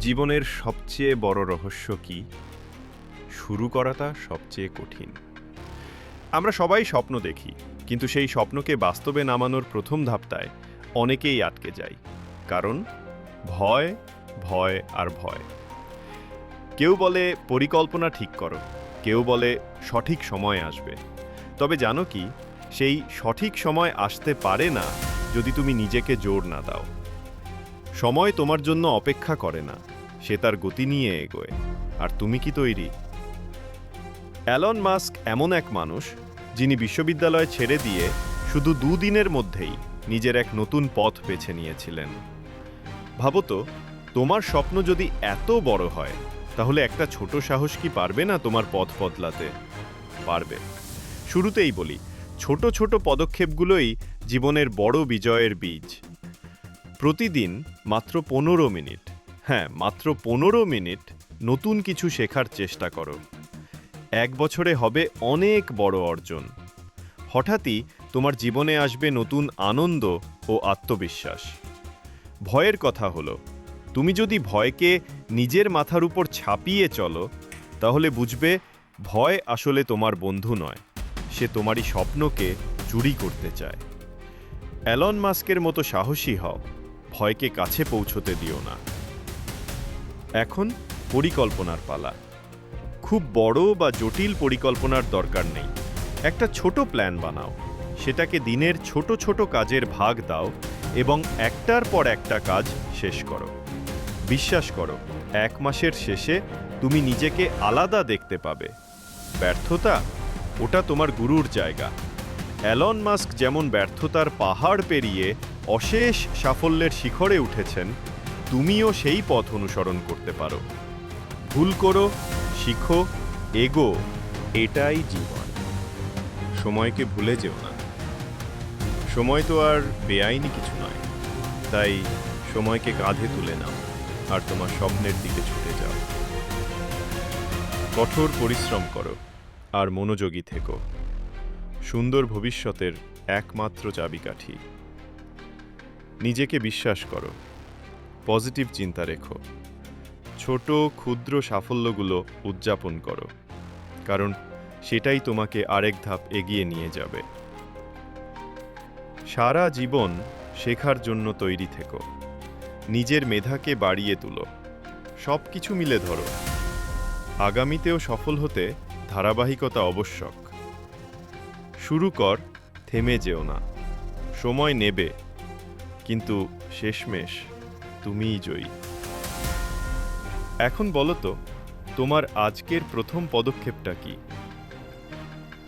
জীবনের সবচেয়ে বড় রহস্য কি? শুরু করাটা সবচেয়ে কঠিন। আমরা সবাই স্বপ্ন দেখি, কিন্তু সেই স্বপ্নকে বাস্তবে নামানোর প্রথম ধাপটায় অনেকেই আটকে যায় কারণ, ভয় ভয় আর ভয়। কেউ বলে, পরিকল্পনা ঠিক করো। কেউ বলে, সঠিক সময় আসবে। তবে জানো কি, সেই সঠিক সময় আসতে পারে না যদি তুমি নিজেকে জোর না দাও। সময় তোমার জন্য অপেক্ষা করে না। সে তার গতি নিয়ে এগোয়। আর তুমি কি তৈরি? অ্যালন মাস্ক এমন এক মানুষ, যিনি বিশ্ববিদ্যালয় ছেড়ে দিয়ে শুধু দুদিনের মধ্যেই নিজের এক নতুন পথ বেছে নিয়েছিলেন। ভাবো তো তোমার স্বপ্ন যদি এত বড় হয়, তাহলে একটা ছোট সাহস কি পারবে না তোমার পথ বদলাতে? পারবে। শুরুতেই বলি, ছোট ছোট পদক্ষেপগুলোই জীবনের বড় বিজয়ের বীজ। প্রতিদিন মাত্র পনেরো মিনিট। হ্যাঁ মাত্র পনেরো মিনিট নতুন কিছু শেখার চেষ্টা করো। এক বছরে হবে অনেক বড় অর্জন। হঠাৎই তোমার জীবনে আসবে নতুন আনন্দ ও আত্মবিশ্বাস। ভয়ের কথা হলো, তুমি যদি ভয়কে নিজের মাথার উপর ছাপিয়ে চলো, তাহলে বুঝবে ভয় আসলে তোমার বন্ধু নয়, সে তোমারই স্বপ্নকে চুরি করতে চায়। অ্যালন মাস্কের মতো সাহসী হও। ভয়কে কাছে পৌঁছতে দিও না। এখন পরিকল্পনার পালা। খুব বড় বা জটিল পরিকল্পনার দরকার নেই। একটা ছোট প্ল্যান বানাও। সেটাকে দিনের ছোট ছোট কাজের ভাগ দাও এবং একটার পর একটা কাজ শেষ করো। বিশ্বাস করো, এক মাসের শেষে তুমি নিজেকে আলাদা দেখতে পাবে। ব্যর্থতা, ওটা তোমার গুরুর জায়গা। অ্যালন মাস্ক যেমন ব্যর্থতার পাহাড় পেরিয়ে অশেষ সাফল্যের শিখরে উঠেছেন, তুমিও সেই পথ অনুসরণ করতে পারো। ভুল করো, শিখো, এগো, এটাই জীবন। সময়কে ভুলে যেও না। সময় তো আর বেআইনি কিছু নয়, তাই সময়কে কাঁধে তুলে নাও আর তোমার স্বপ্নের দিকে ছুটে যাও। কঠোর পরিশ্রম করো আর মনোযোগী থেকো। সুন্দর ভবিষ্যতের একমাত্র চাবিকাঠি। নিজেকে বিশ্বাস করো। পজিটিভ চিন্তা রেখো ছোট, ক্ষুদ্র সাফল্যগুলো উদযাপন করো। কারণ সেটাই তোমাকে আরেক ধাপ এগিয়ে নিয়ে যাবে। সারা জীবন শেখার জন্য তৈরি থেকো। নিজের মেধাকে বাড়িয়ে তুলো। সব কিছু মিলে ধরো। আগামীতেও সফল হতে ধারাবাহিকতা আবশ্যক। শুরু কর, থেমে যেও না। সময় নেবে কিন্তু শেষমেশ তুমিই জয়ী। এখন বলো তো, তোমার আজকের প্রথম পদক্ষেপটা কি?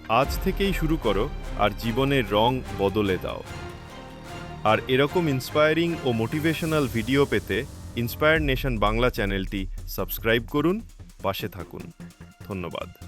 আজ থেকেই শুরু করো আর জীবনের রং বদলে দাও। আর এরকম ইন্সপায়ারিং ও মোটিভেশনাল ভিডিও পেতে ইন্সপায়ার নেশন বাংলা চ্যানেলটি সাবস্ক্রাইব করুন, পাশে থাকুন। ধন্যবাদ।